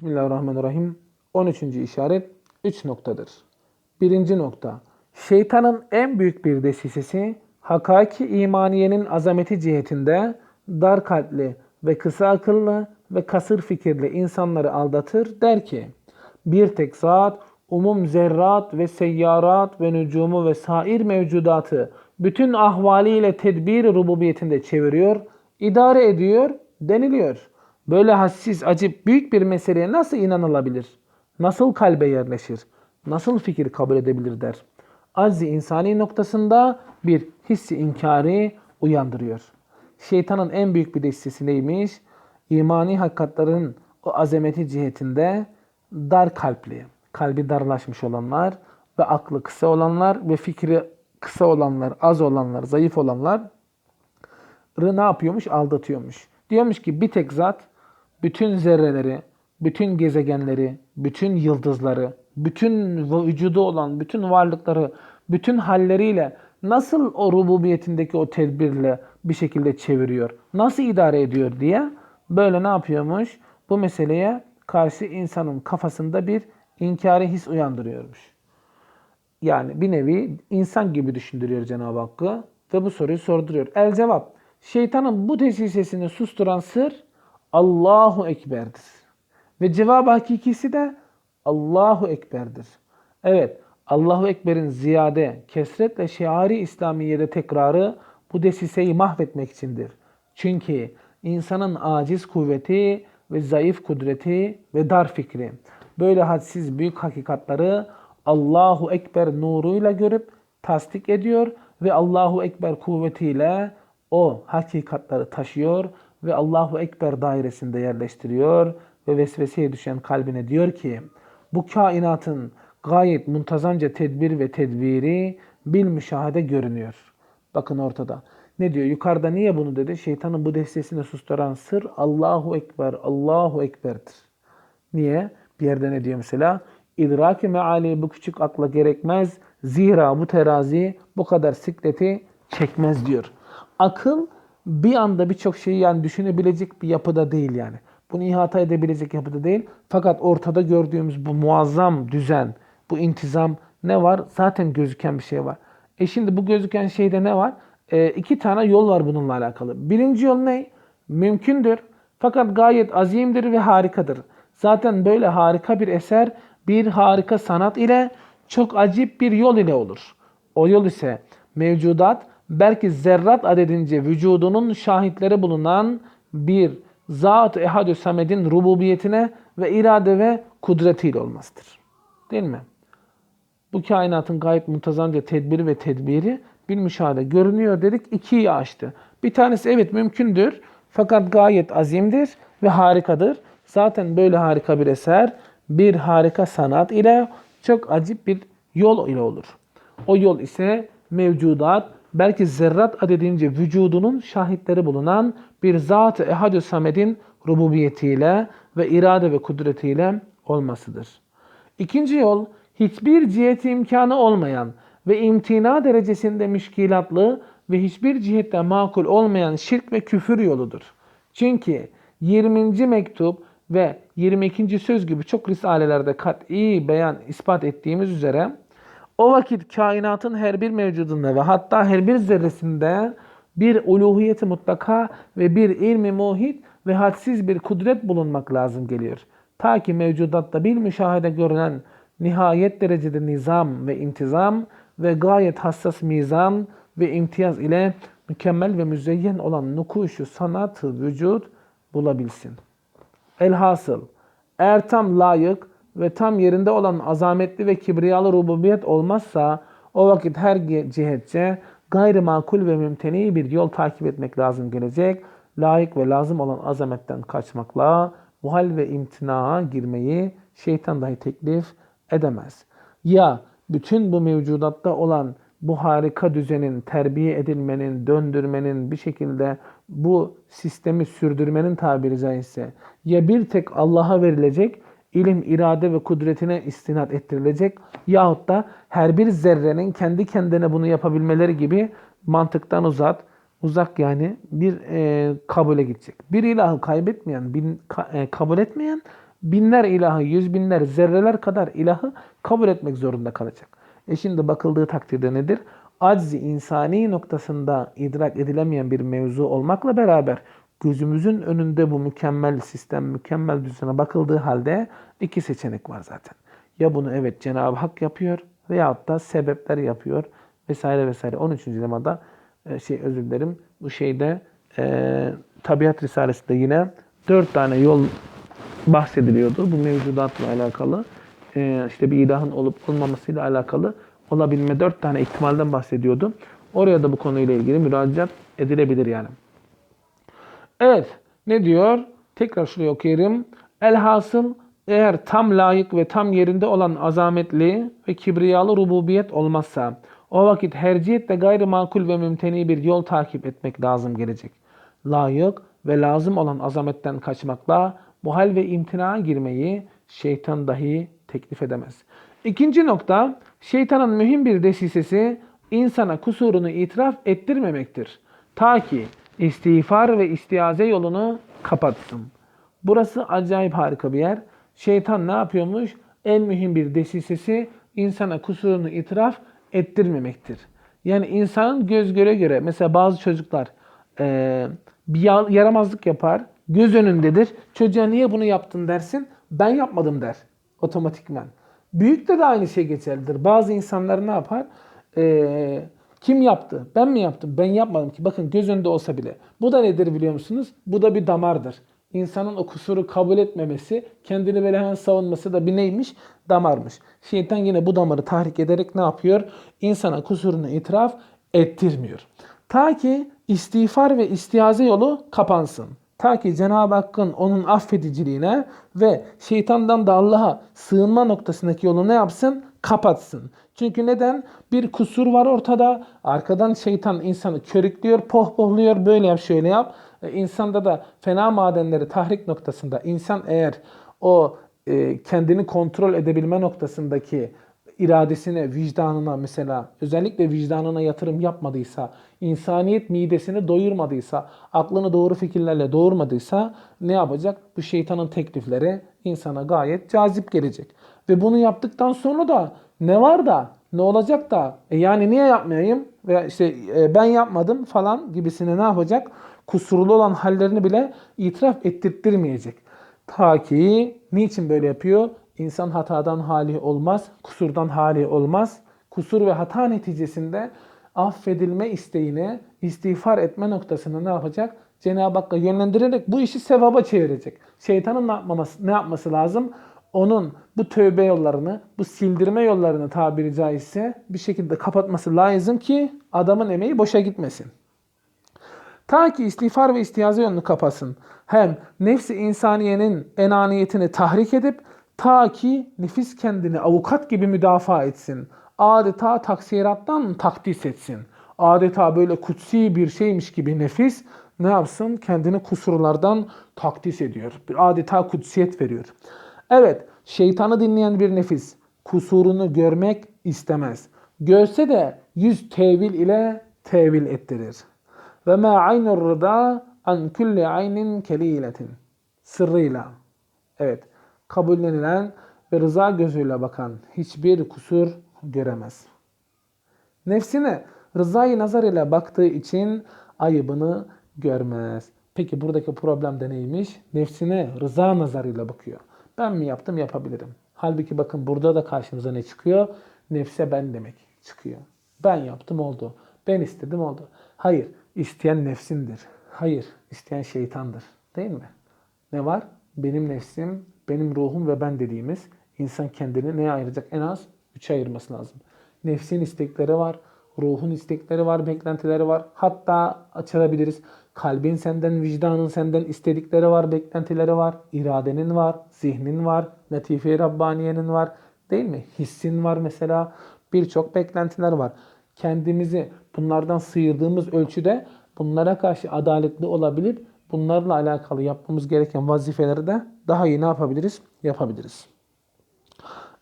Bismillahirrahmanirrahim. 13. işaret 3 noktadır. Birinci nokta. Şeytanın en büyük bir desisesi hakiki imaniyenin azameti cihetinde dar kalpli ve kısa akıllı ve kasır fikirli insanları aldatır der ki bir tek zat umum zerrat ve seyyarat ve nücumu ve sair mevcudatı bütün ahvaliyle tedbir rububiyetinde çeviriyor, idare ediyor deniliyor. Böyle hassiz, acip büyük bir meseleye nasıl inanılabilir? Nasıl kalbe yerleşir? Nasıl fikir kabul edebilir der. Azzi insani noktasında bir hissi inkari uyandırıyor. Şeytanın en büyük bir destesi neymiş? İmani hakikatlerin o azameti cihetinde dar kalpli, kalbi darlaşmış olanlar ve aklı kısa olanlar ve fikri kısa olanlar, az olanlar, zayıf olanlar ne yapıyormuş? Aldatıyormuş. Diyormuş ki bir tek zat bütün zerreleri, bütün gezegenleri, bütün yıldızları, bütün vücudu olan bütün varlıkları, bütün halleriyle nasıl o rububiyetindeki o tedbirle bir şekilde çeviriyor, nasıl idare ediyor diye böyle ne yapıyormuş? Bu meseleye karşı insanın kafasında bir inkari his uyandırıyormuş. Yani bir nevi insan gibi düşündürüyor Cenab-ı Hakk'ı ve bu soruyu sorduruyor. El cevap, şeytanın bu tesisesini susturan sır Allahu Ekber'dir. Ve cevabı hakikisi de Allahu Ekber'dir. Evet, Allahu Ekber'in ziyade, kesretle şiari İslamiye'de tekrarı bu desiseyi mahvetmek içindir. Çünkü insanın aciz kuvveti ve zayıf kudreti ve dar fikri böyle hadsiz büyük hakikatları Allahu Ekber nuruyla görüp tasdik ediyor ve Allahu Ekber kuvvetiyle o hakikatları taşıyor ve Allahu Ekber dairesinde yerleştiriyor ve vesveseye düşen kalbine diyor ki bu kainatın gayet muntazamca tedbir ve tedbiri bil müşahede görünüyor. Bakın ortada. Ne diyor? Yukarıda niye bunu dedi? Şeytanın bu destesini susturan sır Allahu Ekber, Allahu Ekber'dir. Niye? Bir yerde ne diyor mesela? İdraki meali bu küçük akla gerekmez. Zira bu terazi bu kadar sikleti çekmez diyor. Akıl bir anda birçok şeyi yani düşünebilecek bir yapıda değil yani. Bunu ihata edebilecek yapıda değil. Fakat ortada gördüğümüz bu muazzam düzen, bu intizam ne var? Zaten gözüken bir şey var. E şimdi bu gözüken şeyde ne var? E, iki tane yol var bununla alakalı. Birinci yol ne? Mümkündür. Fakat gayet azimdir ve harikadır. Zaten böyle harika bir eser bir harika sanat ile çok acip bir yol ile olur. O yol ise mevcudat belki zerrat adedince vücudunun şahitleri bulunan bir Zat-ı Samed'in rububiyetine ve irade ve kudretiyle olmasıdır. Değil mi? Bu kainatın gayet muntazamca tedbiri ve tedbiri bir müşahede görünüyor dedik. ikiyi açtı. Bir tanesi evet mümkündür fakat gayet azimdir ve harikadır. Zaten böyle harika bir eser bir harika sanat ile çok acip bir yol ile olur. O yol ise mevcudat belki zerrat adedince vücudunun şahitleri bulunan bir zat-ı ehadü samedin rububiyetiyle ve irade ve kudretiyle olmasıdır. İkinci yol hiçbir ciheti imkanı olmayan ve imtina derecesinde müşkilatlı ve hiçbir cihette makul olmayan şirk ve küfür yoludur. Çünkü 20. mektup ve 22. söz gibi çok risalelerde kat'i beyan ispat ettiğimiz üzere o vakit kainatın her bir mevcudunda ve hatta her bir zerresinde bir uluhiyeti mutlaka ve bir ilmi muhit ve hadsiz bir kudret bulunmak lazım geliyor. Ta ki mevcudatta bir müşahede görünen nihayet derecede nizam ve intizam ve gayet hassas mizan ve imtiyaz ile mükemmel ve müzeyyen olan nukuşu sanatı vücut bulabilsin. Elhasıl eğer tam layık ve tam yerinde olan azametli ve kibriyalı rububiyet olmazsa o vakit her cihetçe gayrimakul ve mümteni bir yol takip etmek lazım gelecek. Layık ve lazım olan azametten kaçmakla muhal ve imtinaa girmeyi şeytan dahi teklif edemez. Ya bütün bu mevcudatta olan bu harika düzenin, terbiye edilmenin, döndürmenin bir şekilde bu sistemi sürdürmenin tabiri caizse ya bir tek Allah'a verilecek ilim, irade ve kudretine istinat ettirilecek yahut da her bir zerrenin kendi kendine bunu yapabilmeleri gibi mantıktan uzak, uzak yani bir e, kabule gidecek. Bir ilahı kaybetmeyen, bir, ka, e, kabul etmeyen binler ilahı, yüz binler, zerreler kadar ilahı kabul etmek zorunda kalacak. E şimdi bakıldığı takdirde nedir? Aczi insani noktasında idrak edilemeyen bir mevzu olmakla beraber gözümüzün önünde bu mükemmel sistem, mükemmel düzene bakıldığı halde iki seçenek var zaten. Ya bunu evet Cenab-ı Hak yapıyor veyahut da sebepler yapıyor vesaire vesaire. 13. lemada e, şey özür dilerim bu şeyde e, Tabiat Risalesi'nde yine dört tane yol bahsediliyordu. Bu mevcudatla alakalı. E, işte bir ilahın olup olmamasıyla alakalı olabilme dört tane ihtimalden bahsediyordu. Oraya da bu konuyla ilgili müracaat edilebilir yani. Evet. Ne diyor? Tekrar şuraya okuyayım. Elhasıl eğer tam layık ve tam yerinde olan azametli ve kibriyalı rububiyet olmazsa o vakit herciyetle gayri makul ve mümteni bir yol takip etmek lazım gelecek. Layık ve lazım olan azametten kaçmakla bu hal ve imtinaya girmeyi şeytan dahi teklif edemez. İkinci nokta, şeytanın mühim bir desisesi insana kusurunu itiraf ettirmemektir. Ta ki istiğfar ve istiaze yolunu kapatsın. Burası acayip harika bir yer. Şeytan ne yapıyormuş? En mühim bir desisesi insana kusurunu itiraf ettirmemektir. Yani insanın göz göre göre mesela bazı çocuklar eee, bir ya- yaramazlık yapar, göz önündedir. Çocuğa niye bunu yaptın dersin, ben yapmadım der otomatikman. Büyükte de aynı şey geçerlidir. Bazı insanlar ne yapar? Eee, kim yaptı? Ben mi yaptım? Ben yapmadım ki. Bakın göz önünde olsa bile. Bu da nedir biliyor musunuz? Bu da bir damardır. İnsanın o kusuru kabul etmemesi, kendini böyle hemen savunması da bir neymiş? Damarmış. Şeytan yine bu damarı tahrik ederek ne yapıyor? İnsana kusurunu itiraf ettirmiyor. Ta ki istiğfar ve istiaze yolu kapansın. Ta ki Cenab-ı Hakk'ın onun affediciliğine ve şeytandan da Allah'a sığınma noktasındaki yolu ne yapsın? Kapatsın. Çünkü neden? Bir kusur var ortada. Arkadan şeytan insanı körüklüyor, pohpohluyor. Böyle yap, şöyle yap. E, İnsanda da fena madenleri tahrik noktasında insan eğer o e, kendini kontrol edebilme noktasındaki iradesine, vicdanına mesela özellikle vicdanına yatırım yapmadıysa, insaniyet midesini doyurmadıysa, aklını doğru fikirlerle doğurmadıysa ne yapacak? Bu şeytanın teklifleri insana gayet cazip gelecek. Ve bunu yaptıktan sonra da ne var da ne olacak da e yani niye yapmayayım veya işte e, ben yapmadım falan gibisine ne yapacak? Kusurlu olan hallerini bile itiraf ettirttirmeyecek. Ta ki niçin böyle yapıyor? İnsan hatadan hali olmaz, kusurdan hali olmaz. Kusur ve hata neticesinde affedilme isteğine, istiğfar etme noktasını ne yapacak? Cenab-ı Hakk'a yönlendirerek bu işi sevaba çevirecek. Şeytanın ne yapmaması, ne yapması lazım? Onun bu tövbe yollarını, bu sildirme yollarını tabiri caizse bir şekilde kapatması lazım ki adamın emeği boşa gitmesin. Ta ki istiğfar ve istiaze yolunu kapasın. Hem nefsi insaniyenin enaniyetini tahrik edip ta ki nefis kendini avukat gibi müdafaa etsin. Adeta taksirattan takdis etsin. Adeta böyle kutsi bir şeymiş gibi nefis ne yapsın? Kendini kusurlardan takdis ediyor. Bir adeta kutsiyet veriyor. Evet, şeytanı dinleyen bir nefis kusurunu görmek istemez. Görse de yüz tevil ile tevil ettirir. Ve ma aynur rıda an kulli aynin keliletin. Sırrıyla. Evet. Kabullenilen ve rıza gözüyle bakan hiçbir kusur göremez. Nefsine rızayı nazar ile baktığı için ayıbını görmez. Peki buradaki problem de neymiş? Nefsine rıza nazarıyla bakıyor. Ben mi yaptım yapabilirim. Halbuki bakın burada da karşımıza ne çıkıyor? Nefse ben demek çıkıyor. Ben yaptım oldu. Ben istedim oldu. Hayır, isteyen nefsindir. Hayır, isteyen şeytandır. Değil mi? Ne var? Benim nefsim, benim ruhum ve ben dediğimiz insan kendini neye ayıracak? En az üçe ayırması lazım. Nefsin istekleri var, ruhun istekleri var, beklentileri var. Hatta açabiliriz. Kalbin senden, vicdanın senden istedikleri var, beklentileri var. iradenin var, zihnin var, latife-i Rabbaniye'nin var. Değil mi? Hissin var mesela. Birçok beklentiler var. Kendimizi bunlardan sıyırdığımız ölçüde bunlara karşı adaletli olabilip bunlarla alakalı yapmamız gereken vazifeleri de daha iyi ne yapabiliriz? Yapabiliriz.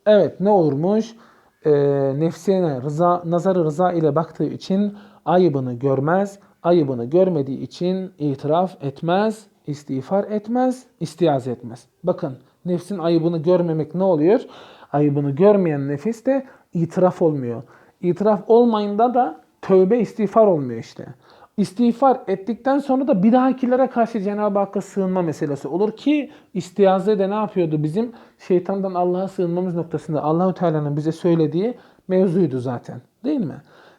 Evet ne olurmuş? Ee, nefsine rıza, nazarı rıza ile baktığı için ayıbını görmez. Ayıbını görmediği için itiraf etmez, istiğfar etmez, istiaz etmez. Bakın Nefsin ayıbını görmemek ne oluyor? Ayıbını görmeyen nefis de itiraf olmuyor. İtiraf olmayında da tövbe istiğfar olmuyor işte. İstiğfar ettikten sonra da bir dahakilere karşı Cenab-ı Hakk'a sığınma meselesi olur ki istiaze de ne yapıyordu bizim şeytandan Allah'a sığınmamız noktasında Allahu Teala'nın bize söylediği mevzuydu zaten. Değil mi?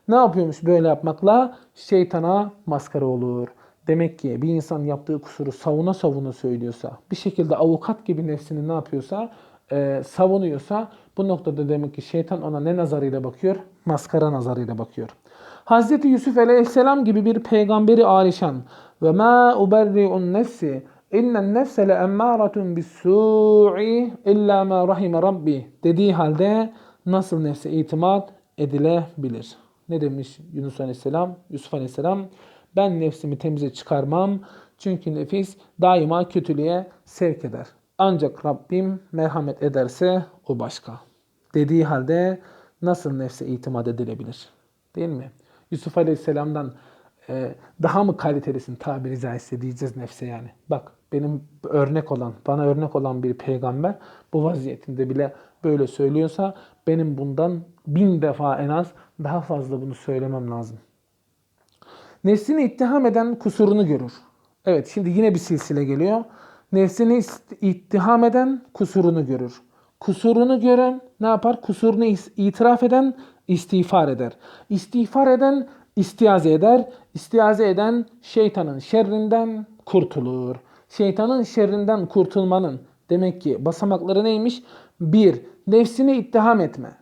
Ne yapıyormuş böyle yapmakla? Şeytana maskara olur. Demek ki bir insan yaptığı kusuru savuna savuna söylüyorsa, bir şekilde avukat gibi nefsini ne yapıyorsa, e, savunuyorsa bu noktada demek ki şeytan ona ne nazarıyla bakıyor? Maskara nazarıyla bakıyor. Hazreti Yusuf aleyhisselam gibi bir peygamberi alişan ve ma uberri'un nefsi innen nefse le emmâratun bis-su'i illa ma rahime rabbi dediği halde nasıl nefse itimat edilebilir? Ne demiş Yunus aleyhisselam? Yusuf aleyhisselam ben nefsimi temize çıkarmam çünkü nefis daima kötülüğe sevk eder. Ancak Rabbim merhamet ederse o başka. Dediği halde nasıl nefse itimat edilebilir? Değil mi? Yusuf Aleyhisselam'dan e, daha mı kalitelisin tabiri caizse diyeceğiz nefse yani. Bak benim örnek olan, bana örnek olan bir peygamber bu vaziyetinde bile böyle söylüyorsa benim bundan bin defa en az daha fazla bunu söylemem lazım. Nefsini ittiham eden kusurunu görür. Evet şimdi yine bir silsile geliyor. Nefsini ittiham eden kusurunu görür. Kusurunu gören ne yapar? Kusurunu itiraf eden istiğfar eder. İstiğfar eden istiaze eder. İstiaze eden şeytanın şerrinden kurtulur. Şeytanın şerrinden kurtulmanın demek ki basamakları neymiş? Bir, nefsini ittiham etme.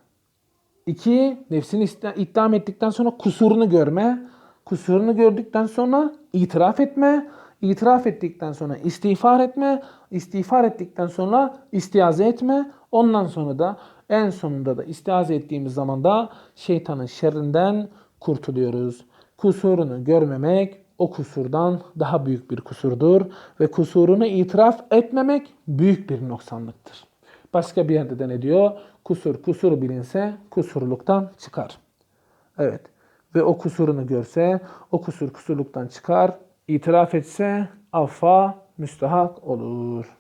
İki, nefsini ittiham ettikten sonra kusurunu görme. Kusurunu gördükten sonra itiraf etme. İtiraf ettikten sonra istiğfar etme. İstiğfar ettikten sonra istiaze etme. Ondan sonra da en sonunda da istiaze ettiğimiz zaman da şeytanın şerrinden kurtuluyoruz. Kusurunu görmemek o kusurdan daha büyük bir kusurdur ve kusurunu itiraf etmemek büyük bir noksanlıktır. Başka bir yerde de ne diyor? Kusur kusur bilinse kusurluktan çıkar. Evet. Ve o kusurunu görse o kusur kusurluktan çıkar. İtiraf etse affa müstahak olur.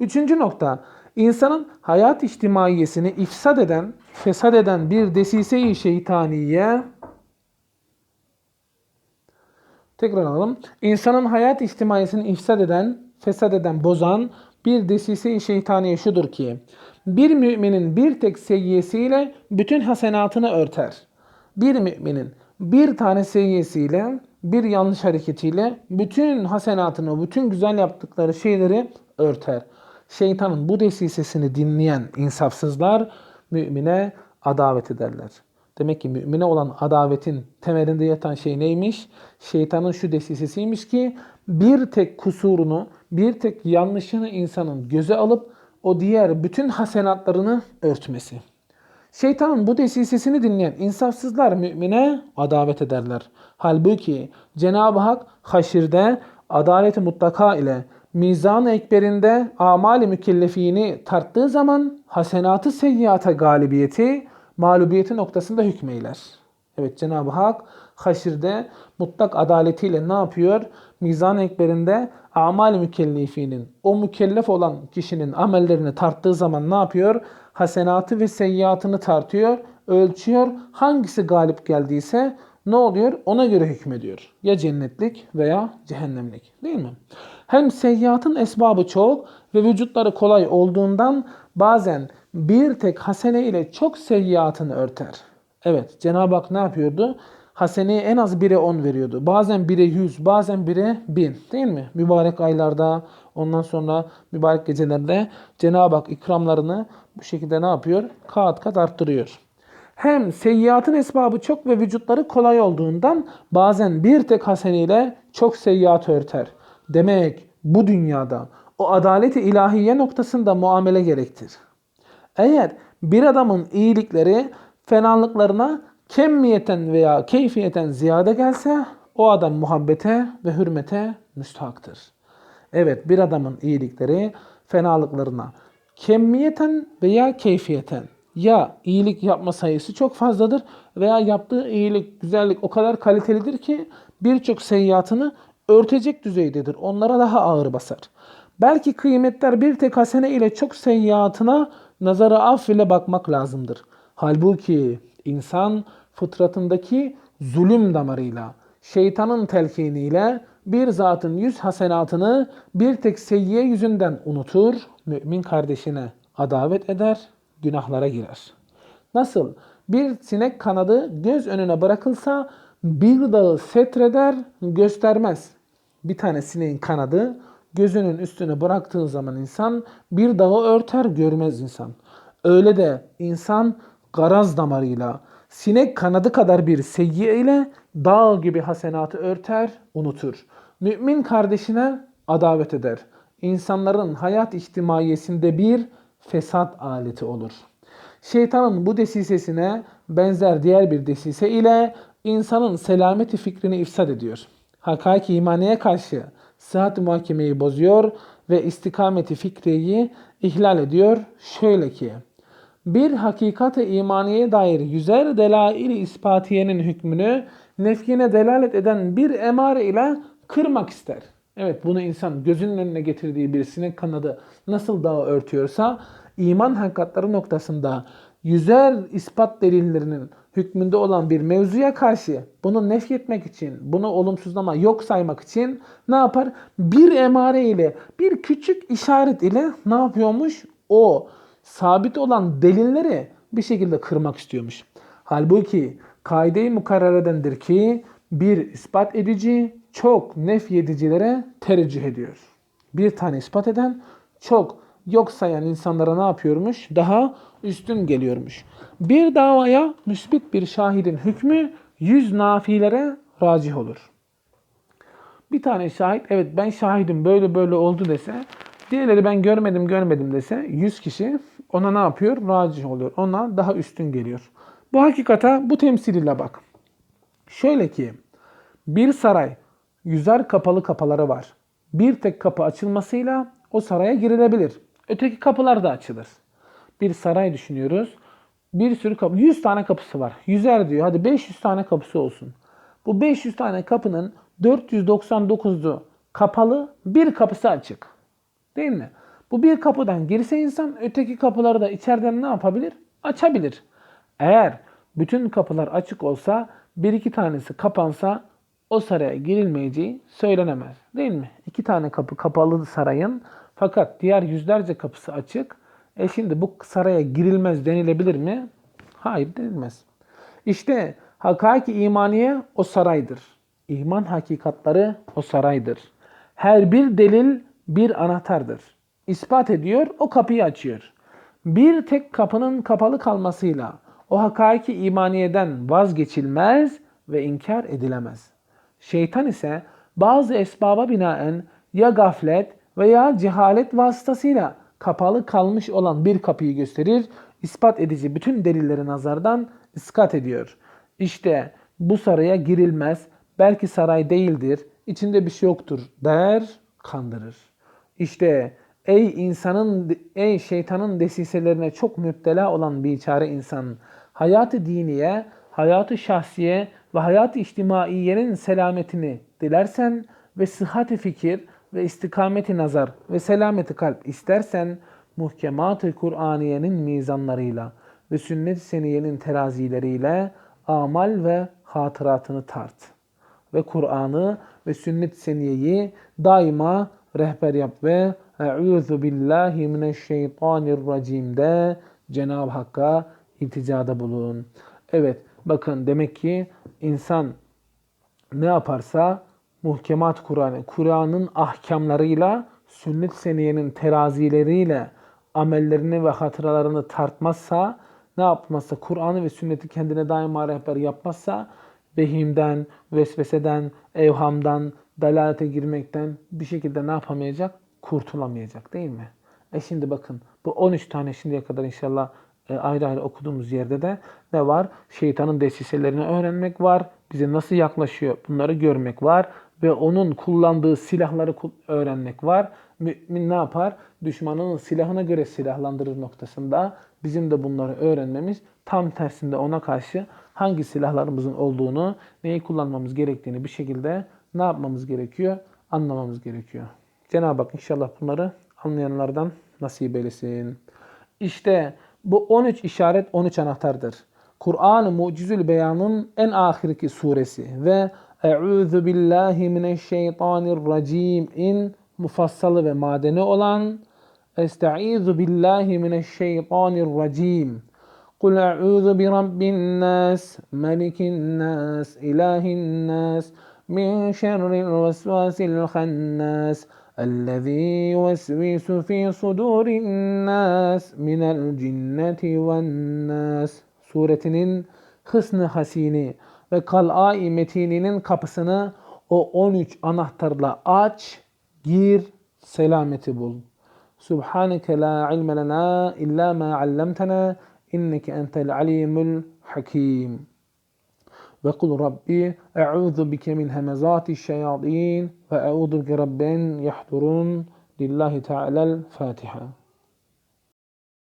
Üçüncü nokta. insanın hayat içtimaiyesini ifsad eden, fesat eden bir desise-i şeytaniye Tekrar alalım. İnsanın hayat içtimaiyesini ifsad eden, fesat eden, bozan bir desise-i şeytaniye şudur ki, bir müminin bir tek seyyesiyle bütün hasenatını örter. Bir müminin bir tane seyyesiyle, bir yanlış hareketiyle bütün hasenatını, bütün güzel yaptıkları şeyleri örter. Şeytanın bu desisesini dinleyen insafsızlar mümine adavet ederler. Demek ki mümine olan adavetin temelinde yatan şey neymiş? Şeytanın şu desisesiymiş ki bir tek kusurunu, bir tek yanlışını insanın göze alıp o diğer bütün hasenatlarını örtmesi. Şeytanın bu desisesini dinleyen insafsızlar mümine adavet ederler. Halbuki Cenab-ı Hak haşirde adaleti mutlaka ile mizan-ı ekberinde amali mükellefini tarttığı zaman hasenatı seyyiata galibiyeti mağlubiyeti noktasında hükmeyler. Evet Cenab-ı Hak haşirde mutlak adaletiyle ne yapıyor? Mizan-ı ekberinde amal mükellefinin, o mükellef olan kişinin amellerini tarttığı zaman ne yapıyor? Hasenatı ve seyyiatını tartıyor, ölçüyor. Hangisi galip geldiyse ne oluyor? Ona göre hükmediyor. Ya cennetlik veya cehennemlik. Değil mi? Hem seyyiatın esbabı çok ve vücutları kolay olduğundan bazen bir tek hasene ile çok seyyiatını örter. Evet Cenab-ı Hak ne yapıyordu? Haseneye en az 1'e 10 veriyordu. Bazen 1'e 100, bazen 1'e 1000 değil mi? Mübarek aylarda, ondan sonra mübarek gecelerde Cenab-ı Hak ikramlarını bu şekilde ne yapıyor? Kat kat arttırıyor. Hem seyyiatın esbabı çok ve vücutları kolay olduğundan bazen bir tek haseneyle çok seyyiat örter. Demek bu dünyada o adaleti ilahiye noktasında muamele gerektir. Eğer bir adamın iyilikleri fenalıklarına kemmiyeten veya keyfiyeten ziyade gelse o adam muhabbete ve hürmete müstahaktır. Evet bir adamın iyilikleri fenalıklarına kemmiyeten veya keyfiyeten ya iyilik yapma sayısı çok fazladır veya yaptığı iyilik, güzellik o kadar kalitelidir ki birçok seyyiatını örtecek düzeydedir. Onlara daha ağır basar. Belki kıymetler bir tek hasene ile çok seyyiatına nazara af ile bakmak lazımdır. Halbuki insan fıtratındaki zulüm damarıyla, şeytanın telkiniyle bir zatın yüz hasenatını bir tek seyyiye yüzünden unutur, mümin kardeşine adavet eder, günahlara girer. Nasıl? Bir sinek kanadı göz önüne bırakılsa bir dağı setreder, göstermez. Bir tane sineğin kanadı gözünün üstüne bıraktığı zaman insan bir dağı örter görmez insan. Öyle de insan garaz damarıyla sinek kanadı kadar bir seyyiye ile dağ gibi hasenatı örter, unutur. Mümin kardeşine adavet eder. İnsanların hayat içtimaiyesinde bir fesat aleti olur. Şeytanın bu desisesine benzer diğer bir desise ile insanın selameti fikrini ifsad ediyor. Hakaiki imaniye karşı sıhhat muhakemeyi bozuyor ve istikameti fikriyi ihlal ediyor. Şöyle ki, bir hakikate imaniye dair yüzer delail-i ispatiyenin hükmünü nefkine delalet eden bir emare ile kırmak ister. Evet bunu insan gözünün önüne getirdiği bir sinek kanadı nasıl dağı örtüyorsa iman hakikatları noktasında yüzer ispat delillerinin hükmünde olan bir mevzuya karşı bunu nefyetmek için, bunu olumsuzlama, yok saymak için ne yapar? Bir emare ile, bir küçük işaret ile ne yapıyormuş? O sabit olan delilleri bir şekilde kırmak istiyormuş. Halbuki kaide-i mukarreredendir ki bir ispat edici çok nefyedicilere tereccüh ediyor. Bir tane ispat eden çok yok sayan insanlara ne yapıyormuş? Daha üstün geliyormuş. Bir davaya müsbit bir şahidin hükmü yüz nafilere racih olur. Bir tane şahit evet ben şahidim böyle böyle oldu dese diğerleri ben görmedim görmedim dese 100 kişi ona ne yapıyor? Racih oluyor. Ona daha üstün geliyor. Bu hakikata bu temsil ile bak. Şöyle ki bir saray yüzer kapalı kapıları var. Bir tek kapı açılmasıyla o saraya girilebilir. Öteki kapılar da açılır. Bir saray düşünüyoruz. Bir sürü kapı, 100 tane kapısı var. Yüzer diyor. Hadi 500 tane kapısı olsun. Bu 500 tane kapının 499'u kapalı, bir kapısı açık. Değil mi? Bu bir kapıdan girse insan öteki kapıları da içeriden ne yapabilir? Açabilir. Eğer bütün kapılar açık olsa bir iki tanesi kapansa o saraya girilmeyeceği söylenemez. Değil mi? İki tane kapı kapalı sarayın fakat diğer yüzlerce kapısı açık. E şimdi bu saraya girilmez denilebilir mi? Hayır denilmez. İşte hakiki imaniye o saraydır. İman hakikatları o saraydır. Her bir delil bir anahtardır. İspat ediyor, o kapıyı açıyor. Bir tek kapının kapalı kalmasıyla o hakiki imaniyeden vazgeçilmez ve inkar edilemez. Şeytan ise bazı esbaba binaen ya gaflet veya cehalet vasıtasıyla kapalı kalmış olan bir kapıyı gösterir, ispat edici bütün delilleri nazardan iskat ediyor. İşte bu saraya girilmez, belki saray değildir, içinde bir şey yoktur der, kandırır. İşte ey insanın, ey şeytanın desiselerine çok müptela olan bir çare insan, hayatı diniye, hayatı şahsiye ve hayatı içtimaiyenin selametini dilersen ve sıhhati fikir ve istikameti nazar ve selameti kalp istersen muhkemat-ı Kur'aniyenin mizanlarıyla ve sünnet-i seniyenin terazileriyle amal ve hatıratını tart. Ve Kur'an'ı ve sünnet-i seniyeyi daima rehber yap ve Eûzu billahi mineşşeytanirracim de Cenab-ı Hakk'a ilticada bulun. Evet bakın demek ki insan ne yaparsa muhkemat Kur'an'ı, Kur'an'ın ahkamlarıyla, sünnet seniyenin terazileriyle amellerini ve hatıralarını tartmazsa, ne yapmazsa, Kur'an'ı ve sünneti kendine daima rehber yapmazsa, vehimden, vesveseden, evhamdan, dalalete girmekten bir şekilde ne yapamayacak? Kurtulamayacak değil mi? E şimdi bakın bu 13 tane şimdiye kadar inşallah e, ayrı ayrı okuduğumuz yerde de ne var? Şeytanın desiselerini öğrenmek var. Bize nasıl yaklaşıyor bunları görmek var. Ve onun kullandığı silahları öğrenmek var. Mümin ne yapar? Düşmanının silahına göre silahlandırır noktasında bizim de bunları öğrenmemiz tam tersinde ona karşı hangi silahlarımızın olduğunu, neyi kullanmamız gerektiğini bir şekilde ne yapmamız gerekiyor? Anlamamız gerekiyor. Cenab-ı Hak inşallah bunları anlayanlardan nasip eylesin. İşte bu 13 işaret 13 anahtardır. Kur'an-ı Mucizül Beyan'ın en ahirki suresi ve Eûzu billahi mineşşeytanirracim'in mufassalı ve madeni olan Estaizu billahi mineşşeytanirracim. Kul e'ûzu bi rabbin nas, melikin nas, ilahin nas, min şerril vesvasil hannas, الذي يوسوس في صدور الناس من الجنة والناس suretinin hısnı hasini ve kal'a-i metininin kapısını o 13 anahtarla aç, gir, selameti bul. Subhaneke la ilme lena illa ma allamtana inneke entel alimul hakim. وقل ربي إيه، أعوذ بك من همزات الشياطين وأعوذ بك رب يحضرون لله تعالى الفاتحة.